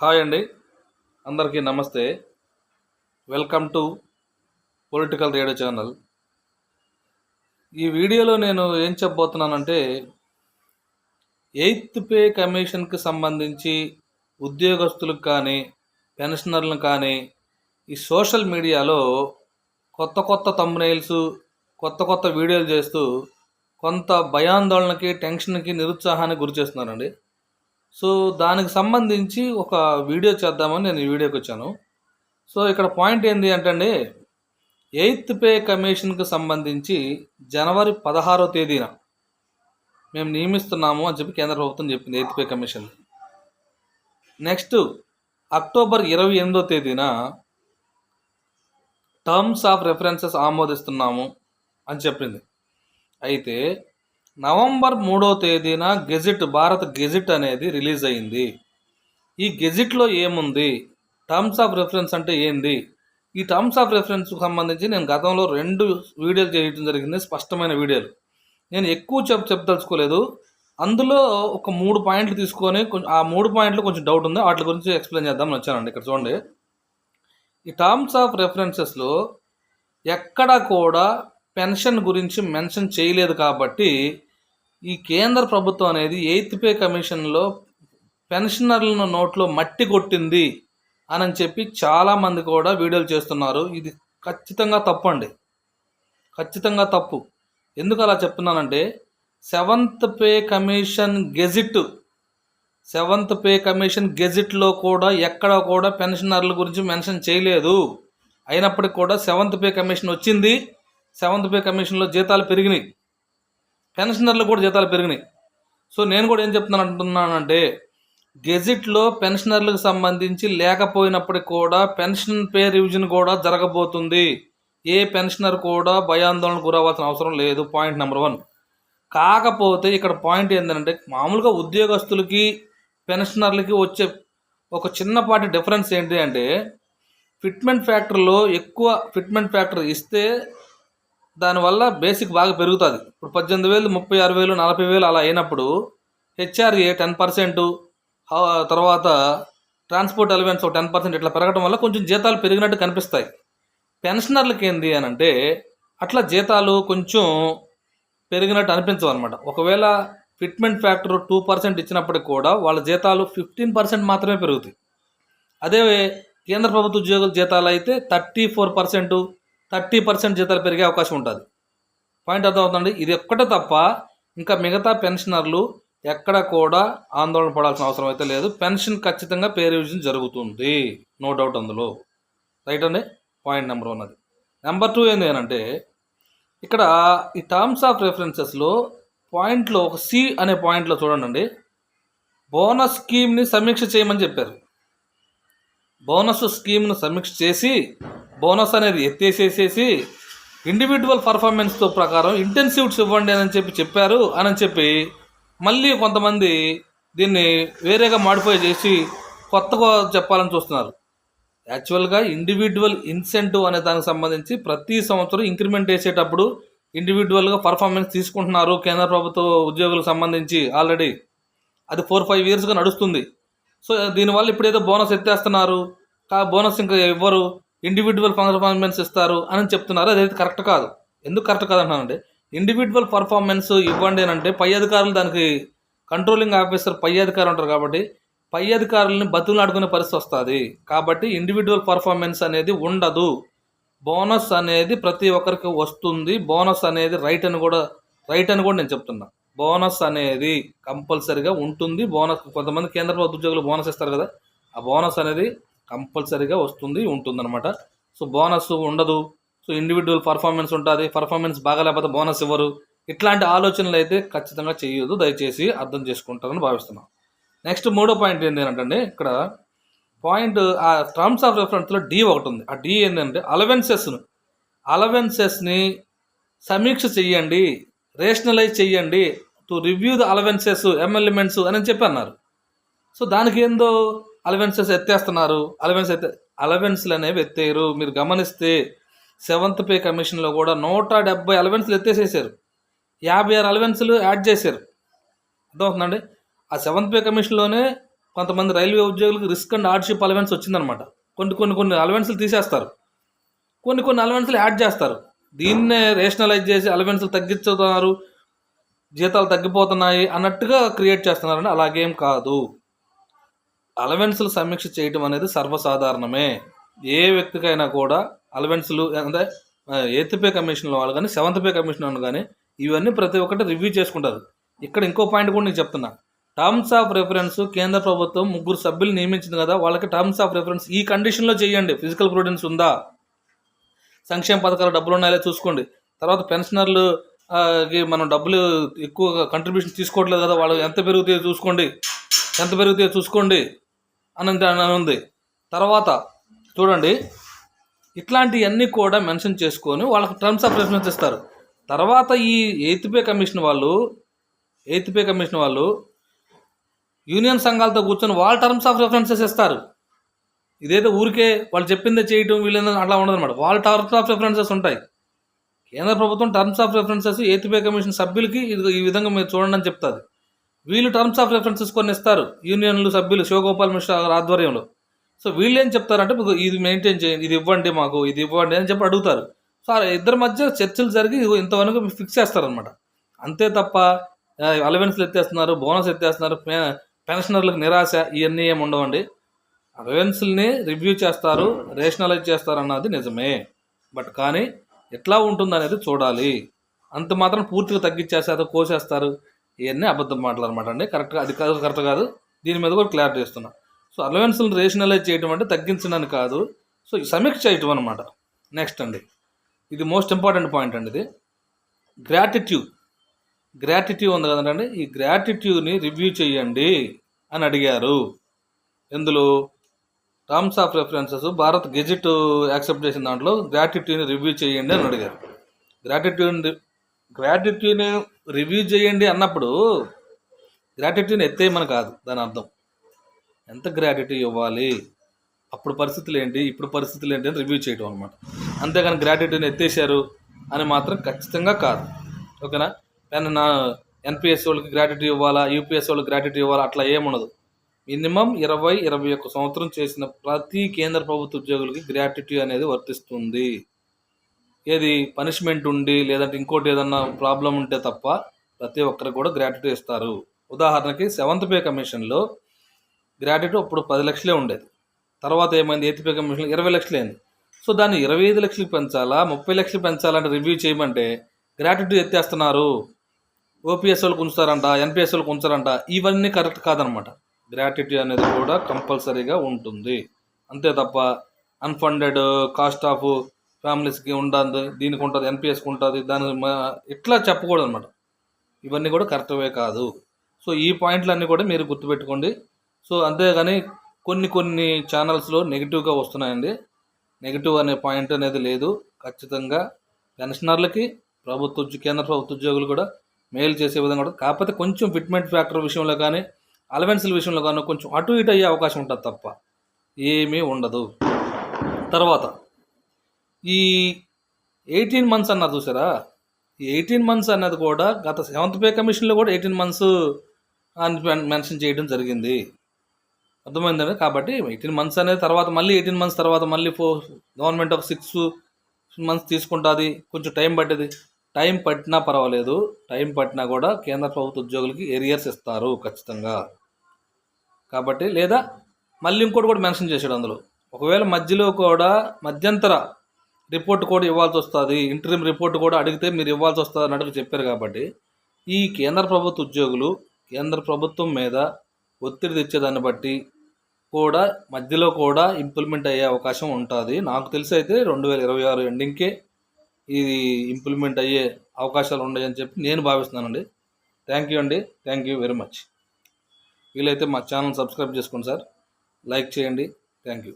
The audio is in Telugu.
హాయ్ అండి. అందరికీ నమస్తే. Welcome to political radio channel. ఈ వీడియోలో నేను ఏం చెప్పబోతున్నానంటే ఎయిత్ పే కమిషన్కి సంబంధించి ఉద్యోగస్తులకు కానీ పెన్షనర్లకు కానీ ఈ సోషల్ మీడియాలో కొత్త కొత్త తమ్నైల్స్ కొత్త కొత్త వీడియోలు చేస్తూ కొంత భయాందోళనకి టెన్షన్కి నిరుత్సాహానికి గురి చేస్తున్నారండి. సో దానికి సంబంధించి ఒక వీడియో చేద్దామని నేను ఈ వీడియోకి వచ్చాను. సో ఇక్కడ పాయింట్ ఏంటి అంటే ఎయిత్ పే కమిషన్కి సంబంధించి జనవరి పదహారో తేదీన మేము నియమిస్తున్నాము అని చెప్పి కేంద్ర ప్రభుత్వం చెప్పింది eighth pay commission. Next October ఇరవై ఎనిమిదో తేదీన టర్మ్స్ ఆఫ్ రెఫరెన్సెస్ ఆమోదిస్తున్నాము అని చెప్పింది. అయితే నవంబర్ మూడో తేదీన గెజిట్ భారత్ గెజిట్ అనేది రిలీజ్ అయింది. ఈ గెజిట్లో ఏముంది? టర్మ్స్ ఆఫ్ రెఫరెన్స్ అంటే ఏంది? ఈ టర్మ్స్ ఆఫ్ రెఫరెన్స్కి సంబంధించి నేను గతంలో రెండు వీడియోలు చేయడం జరిగింది స్పష్టమైన వీడియోలు. నేను ఎక్కువ చెప్ చెప్పదలుచుకోలేదు. అందులో ఒక మూడు పాయింట్లు తీసుకొని ఆ మూడు పాయింట్లు కొంచెం డౌట్ ఉంది. వాటి గురించి ఎక్స్ప్లెయిన్ చేద్దామని వచ్చానండి ఇక్కడ చూడండి. ఈ టర్మ్స్ ఆఫ్ రెఫరెన్సెస్లో ఎక్కడ కూడా పెన్షన్ గురించి మెన్షన్ చేయలేదు కాబట్టి ఈ కేంద్ర ప్రభుత్వం అనేది ఎయిత్ పే కమిషన్లో పెన్షనర్లను నోట్లో మట్టి కొట్టింది అని చెప్పి చాలామంది కూడా వీడియోలు చేస్తున్నారు. ఇది ఖచ్చితంగా తప్పు అండి ఖచ్చితంగా తప్పు. ఎందుకు అలా చెప్తున్నానంటే seventh pay commission gazette seventh pay commission గెజిట్లో కూడా ఎక్కడ కూడా పెన్షనర్ల గురించి మెన్షన్ చేయలేదు. అయినప్పటికీ కూడా సెవెంత్ పే కమిషన్ వచ్చింది. సెవెంత్ పే కమిషన్లో జీతాలు పెరిగినాయి. పెన్షనర్లు కూడా జీతాలు పెరిగినాయి. సో నేను కూడా ఏం చెప్తున్నాను అంటున్నానంటే గెజిట్లో పెన్షనర్లకు సంబంధించి లేకపోయినప్పటికి కూడా పెన్షన్ పే రివిజన్ కూడా జరగబోతుంది. ఏ పెన్షనర్ కూడా భయాందోళనకు గురవ్వాల్సిన అవసరం లేదు పాయింట్ నెంబర్ వన్. కాకపోతే ఇక్కడ పాయింట్ ఏంటంటే మామూలుగా ఉద్యోగస్తులకి పెన్షనర్లకి వచ్చే ఒక చిన్నపాటి డిఫరెన్స్ ఏంటి అంటే ఫిట్మెంట్ ఫ్యాక్టర్లో ఎక్కువ ఫిట్మెంట్ ఫ్యాక్టర్ ఇస్తే దానివల్ల బేసిక్ బాగా పెరుగుతుంది. ఇప్పుడు పద్దెనిమిది వేలు ముప్పై ఆరు వేలు నలభై వేలు అలా అయినప్పుడు హెచ్ఆర్ఏ టెన్ పర్సెంట్ తర్వాత ట్రాన్స్పోర్ట్ అలవెన్స్ ఒక టెన్ పర్సెంట్ ఇట్లా పెరగడం వల్ల కొంచెం జీతాలు పెరిగినట్టు కనిపిస్తాయి. పెన్షనర్లకి ఏంది అని అంటే అట్లా జీతాలు కొంచెం పెరిగినట్టు అనిపించవు అనమాట ఒకవేళ ఫిట్మెంట్ ఫ్యాక్టర్ టూ పర్సెంట్ ఇచ్చినప్పటికి కూడా వాళ్ళ జీతాలు ఫిఫ్టీన్ పర్సెంట్ మాత్రమే పెరుగుతాయి. అదే కేంద్ర ప్రభుత్వ ఉద్యోగుల జీతాలు అయితే thirty four percent thirty percent జీతాలు పెరిగే అవకాశం ఉంటుంది. పాయింట్ అర్థమవుతుంది ఇది ఒక్కటే తప్ప ఇంకా మిగతా పెన్షనర్లు ఎక్కడ కూడా ఆందోళన పడాల్సిన అవసరం అయితే లేదు. పెన్షన్ ఖచ్చితంగా పే రివిజన్ జరుగుతుంది. నో డౌట్ అందులో. రైట్ అండి? పాయింట్ నెంబర్ వన్ అది. నెంబర్ టూ ఏంది అంటే ఇక్కడ ఈ టర్మ్స్ ఆఫ్ రెఫరెన్సెస్లో పాయింట్లో ఒక సి అనే పాయింట్లో చూడండి బోనస్ స్కీమ్ని సమీక్ష చేయమని చెప్పారు. బోనస్ స్కీమ్ను సమీక్ష చేసి బోనస్ అనేది ఎత్తేసేసేసి ఇండివిజువల్ పర్ఫార్మెన్స్తో ప్రకారం ఇంటెన్సివ్స్ ఇవ్వండి అని చెప్పి చెప్పారు అని చెప్పి మళ్ళీ కొంతమంది దీన్ని వేరేగా మాడిఫై చేసి కొత్తగా చెప్పాలని చూస్తున్నారు. యాక్చువల్గా ఇండివిజువల్ ఇన్సెంటివ్ అనే దానికి సంబంధించి ప్రతి సంవత్సరం ఇంక్రిమెంట్ వేసేటప్పుడు ఇండివిజువల్గా పర్ఫార్మెన్స్ తీసుకుంటున్నారు కేంద్ర ప్రభుత్వ ఉద్యోగులకు సంబంధించి ఆల్రెడీ అది ఫోర్ ఫైవ్ ఇయర్స్గా నడుస్తుంది. సో దీనివల్ల ఇప్పుడు ఏదో బోనస్ ఎత్తేస్తున్నారు. కా బోనస్ ఇంకా ఇవ్వరు. ఇండివిజువల్ పర్ఫార్మెన్స్ ఇస్తారు అని చెప్తున్నారు. అదైతే కరెక్ట్ కాదు. ఎందుకు కరెక్ట్ కాదు అంటున్నానంటే ఇండివిజువల్ పర్ఫార్మెన్స్ ఇవ్వండి అని అంటే పై అధికారులు దానికి కంట్రోలింగ్ ఆఫీసర్ పై అధికారులు ఉంటారు కాబట్టి పై అధికారులని బతులాడుకునే పరిస్థితి వస్తుంది. కాబట్టి ఇండివిజువల్ పర్ఫార్మెన్స్ అనేది ఉండదు. బోనస్ అనేది ప్రతి ఒక్కరికి వస్తుంది. బోనస్ అనేది రైట్ అని కూడా రైట్ అని కూడా నేను చెప్తున్నా. బోనస్ అనేది కంపల్సరిగా ఉంటుంది. బోనస్ కొంతమంది కేంద్ర ప్రభుత్వ ఉద్యోగులు బోనస్ ఇస్తారు కదా. ఆ బోనస్ అనేది కంపల్సరీగా వస్తుంది ఉంటుందన్నమాట. సో బోనస్ ఉండదు. సో ఇండివిజువల్ పర్ఫార్మెన్స్ ఉంటుంది. పర్ఫార్మెన్స్ బాగా లేకపోతే బోనస్ ఇవ్వరు. ఇట్లాంటి ఆలోచనలు అయితే ఖచ్చితంగా చేయొద్దు. దయచేసి అర్థం చేసుకుంటారని భావిస్తున్నాను నెక్స్ట్ మూడో పాయింట్ ఏంటి అంటే ఇక్కడ పాయింట్ ఆ టర్మ్స్ ఆఫ్ రెఫరెన్స్లో డి ఒకటి ఉంది. ఆ డి ఏంటంటే అలవెన్సెస్ను అలవెన్సెస్ని సమీక్ష చెయ్యండి. రేషనలైజ్ చెయ్యండి. To review the allowances emoluments అని చెప్పి అన్నారు. సో దానికి ఏందో అలవెన్సెస్ ఎత్తేస్తున్నారు. అలవెన్స్ ఎత్తే అలవెన్స్లు అనేవి ఎత్తేయరు మీరు గమనిస్తే సెవెంత్ పే కమిషన్లో కూడా నూట డెబ్బై అలవెన్స్లు ఎత్తేసేసారు. యాభై ఆరు అలవెన్స్లు యాడ్ చేశారు. అర్థమవుతుందండి? ఆ సెవెంత్ పే కమిషన్లోనే కొంతమంది రైల్వే ఉద్యోగులకు రిస్క్ అండ్ హార్డ్షిప్ అలవెన్స్ వచ్చిందనమాట. కొన్ని కొన్ని కొన్ని అలవెన్స్లు తీసేస్తారు. కొన్ని కొన్ని అలవెన్స్లు యాడ్ చేస్తారు. దీన్నే రేషనలైజ్ చేసి అలవెన్స్లు తగ్గించుతున్నారు. జీతాలు తగ్గిపోతున్నాయి అన్నట్టుగా క్రియేట్ చేస్తున్నారండి. అలాగేం కాదు. అలవెన్స్లు సమీక్ష చేయటం అనేది సర్వసాధారణమే. ఏ వ్యక్తికైనా కూడా అలవెన్స్లు అంటే ఎయిత్ పే కమిషన్ వాళ్ళు కానీ సెవెంత్ పే కమిషన్ వాళ్ళు కానీ ఇవన్నీ ప్రతి ఒక్కటి రివ్యూ చేసుకుంటారు. ఇక్కడ ఇంకో పాయింట్ కూడా నేను చెప్తున్నా. టర్మ్స్ ఆఫ్ రెఫరెన్స్ కేంద్ర ప్రభుత్వం ముగ్గురు సభ్యులు నియమించింది కదా వాళ్ళకి టర్మ్స్ ఆఫ్ రెఫరెన్స్ ఈ కండిషన్లో చేయండి. ఫిజికల్ ప్రొడెన్స్ ఉందా? సంక్షేమ పథకాలు డబ్బులు ఉన్నాయో చూసుకోండి. తర్వాత పెన్షనర్లు మనం డబ్బులు ఎక్కువ కంట్రిబ్యూషన్ తీసుకోవట్లేదు కదా వాళ్ళు ఎంత పెరుగుతాయో చూసుకోండి. ఎంత పెరుగుతాయో చూసుకోండి. అని అని ఉంది తర్వాత చూడండి ఇట్లాంటివన్నీ కూడా మెన్షన్ చేసుకొని వాళ్ళకి టర్మ్స్ ఆఫ్ రెఫరెన్స్ ఇస్తారు. తర్వాత ఈ ఎయిత్ పే కమిషన్ వాళ్ళు ఎయిత్ పే కమిషన్ వాళ్ళు యూనియన్ సంఘాలతో కూర్చొని వాళ్ళ టర్మ్స్ ఆఫ్ రెఫరెన్సెస్ ఇస్తారు. ఇదైతే ఊరికే వాళ్ళు చెప్పిందే చేయటం వీళ్ళని అట్లా ఉండదన్నమాట. వాళ్ళ టర్మ్స్ ఆఫ్ రెఫరెన్సెస్ ఉంటాయి. కేంద్ర ప్రభుత్వం terms of references eighth pay commission సభ్యులకి ఇది ఈ విధంగా మీరు చూడండి అని చెప్తుంది. వీళ్ళు టర్మ్స్ ఆఫ్ రెఫరెన్సెస్ కొన్ని ఇస్తారు. యూనియన్లు సభ్యులు శివగోపాల్ మిశ్రా ఆధ్వర్యంలో. సో వీళ్ళు ఏం చెప్తారంటే మీకు ఇది మెయింటైన్ చేయండి ఇది ఇవ్వండి మాకు ఇది ఇవ్వండి అని చెప్పి అడుగుతారు. సో ఇద్దరి మధ్య చర్చలు జరిగి ఇంతవరకు ఫిక్స్ చేస్తారనమాట అంతే తప్ప అలవెన్స్లు ఎత్తేస్తున్నారు బోనస్ ఎత్తేస్తున్నారు పెన్షనర్లకు నిరాశ ఇవన్నీ ఏమి ఉండవండి. అలవెన్స్ని రివ్యూ చేస్తారు రేషనలైజ్ చేస్తారు అన్నది నిజమే. బట్ కానీ ఎట్లా ఉంటుంది అనేది చూడాలి. అంత మాత్రం పూర్తిగా తగ్గించేస్తారు కోసేస్తారు. ఇవన్నీ అబద్ధం మాటలు అనమాట అండి కరెక్ట్గా అది కాదు కరెక్ట్ కాదు. దీని మీద కూడా క్లారిటీ ఇస్తున్నా సో అలవెన్స్ని రేషనలైజ్ చేయడం అంటే తగ్గించడానికి కాదు. సో ఈ సమీక్ష చేయటం అనమాట నెక్స్ట్ అండి. ఇది మోస్ట్ ఇంపార్టెంట్ పాయింట్ అండి ఇది. గ్రాటిట్యూడ్ గ్రాటిట్యూడ్ ఉంది కదండి ఈ గ్రాటిట్యూడ్ని రివ్యూ చేయండి అని అడిగారు. ఎందులో? Terms of references Bharat gazette accept చేసిన దాంట్లో గ్రాటిట్యూడ్ని రివ్యూ చేయండి అని అడిగారు. గ్రాటిట్యూడ్ గ్రాటిట్యూడ్ని రివ్యూ చేయండి అన్నప్పుడు గ్రాటిట్యూడ్ని ఎత్తేయమని కాదు దాని అర్థం. ఎంత గ్రాటిట్యూడ్ ఇవ్వాలి? అప్పుడు పరిస్థితులు ఏంటి? ఇప్పుడు పరిస్థితులు ఏంటి అని రివ్యూ చేయడం అనమాట అంతేగాని గ్రాటిట్యూడ్ని ఎత్తేసారు అని మాత్రం ఖచ్చితంగా కాదు. ఓకేనా? కానీ నా ఎన్పిఎస్ వాళ్ళకి గ్రాటిట్యూడ్ ఇవ్వాలా? యూపీఎస్ వాళ్ళకి గ్రాటిట్యూడ్ ఇవ్వాలా? అట్లా ఏముండదు. మినిమం ఇరవై ఇరవై ఒక్క సంవత్సరం చేసిన ప్రతి కేంద్ర ప్రభుత్వ ఉద్యోగులకి గ్రాటిట్యూడ్ అనేది వర్తిస్తుంది. ఏది పనిష్మెంట్ ఉండి లేదంటే ఇంకోటి ఏదన్నా ప్రాబ్లం ఉంటే తప్ప ప్రతి ఒక్కరికి కూడా గ్రాట్యుటీ ఇస్తారు. ఉదాహరణకి సెవెంత్ పే కమిషన్లో గ్రాట్యుటీ అప్పుడు పది లక్షలే ఉండేది. తర్వాత ఏమైంది? ఎయిత్ పే కమిషన్లో ఇరవై లక్షలేంది సో దాన్ని ఇరవై ఐదు లక్షలు పెంచాలా? ముప్పై లక్షలు పెంచాలంటే రివ్యూ చేయమంటే గ్రాట్యుటీ ఎత్తేస్తున్నారు. ఓపీఎస్ వాళ్ళకి ఉంచుతారంట ఎన్పిఎస్ వాళ్ళకి ఉంచారంట ఇవన్నీ కరెక్ట్ కాదనమాట. గ్రాట్యుటీ అనేది కూడా కంపల్సరీగా ఉంటుంది. అంతే తప్ప అన్ఫండెడ్ కాస్ట్ ఆఫ్ ఫ్యామిలీస్కి ఉండదు దీనికి ఉంటుంది ఎన్పిఎస్కి ఉంటుంది దాని ఇట్లా చెప్పకూడదు అనమాట ఇవన్నీ కూడా కరెక్ట్వే కాదు. సో ఈ పాయింట్లన్నీ కూడా మీరు గుర్తుపెట్టుకోండి. సో అంతేగాని కొన్ని కొన్ని ఛానల్స్లో నెగిటివ్గా వస్తున్నాయండి. నెగిటివ్ అనే పాయింట్ అనేది లేదు. ఖచ్చితంగా పెన్షనర్లకి ప్రభుత్వ కేంద్ర ప్రభుత్వ ఉద్యోగులు కూడా మేలు చేసే విధంగా కూడా కాకపోతే కొంచెం ఫిట్మెంట్ ఫ్యాక్టర్ విషయంలో కానీ అలవెన్స్ల విషయంలో కానీ కొంచెం అటు ఇటు అయ్యే అవకాశం ఉంటుంది తప్ప ఏమీ ఉండదు. తర్వాత ఈ ఎయిటీన్ మంత్స్ అన్నారు చూసారా? ఈ ఎయిటీన్ మంత్స్ అన్నది కూడా గత సెవెంత్ పే కమిషన్లో కూడా ఎయిటీన్ మంత్స్ అని మెన్షన్ చేయడం జరిగింది. అర్థమైందండి? కాబట్టి ఎయిటీన్ మంత్స్ అనేది తర్వాత మళ్ళీ ఎయిటీన్ మంత్స్ తర్వాత మళ్ళీ ఫో గవర్నమెంట్ ఒక సిక్స్ మంత్స్ తీసుకుంటుంది. కొంచెం టైం పట్టేది టైం పట్టినా పర్వాలేదు. టైం పట్టినా కూడా కేంద్ర ప్రభుత్వ ఉద్యోగులకి ఏరియర్స్ ఇస్తారు ఖచ్చితంగా. కాబట్టి లేదా మళ్ళీ ఇంకోటి కూడా మెన్షన్ చేశాడు అందులో. ఒకవేళ మధ్యలో కూడా మధ్యంతర రిపోర్ట్ కూడా ఇవ్వాల్సి వస్తుంది. ఇంటర్మ్ రిపోర్ట్ కూడా అడిగితే మీరు ఇవ్వాల్సి వస్తుంది అన్నట్టు చెప్పారు కాబట్టి ఈ కేంద్ర ప్రభుత్వ ఉద్యోగులు కేంద్ర ప్రభుత్వం మీద ఒత్తిడి తెచ్చేదాన్ని బట్టి కూడా మధ్యలో కూడా ఇంప్లిమెంట్ అయ్యే అవకాశం ఉంటుంది. నాకు తెలిసి అయితే రెండు వేల ఇరవై ఆరు ఎండింగ్కే ఇది ఇంప్లిమెంట్ అయ్యే అవకాశాలు ఉన్నాయని చెప్పి నేను భావిస్తున్నానండి. థ్యాంక్ యూ అండి. Thank you very much. వీలైతే మా ఛానల్ సబ్స్క్రైబ్ చేసుకోండి సార్. లైక్ చేయండి. Thank you.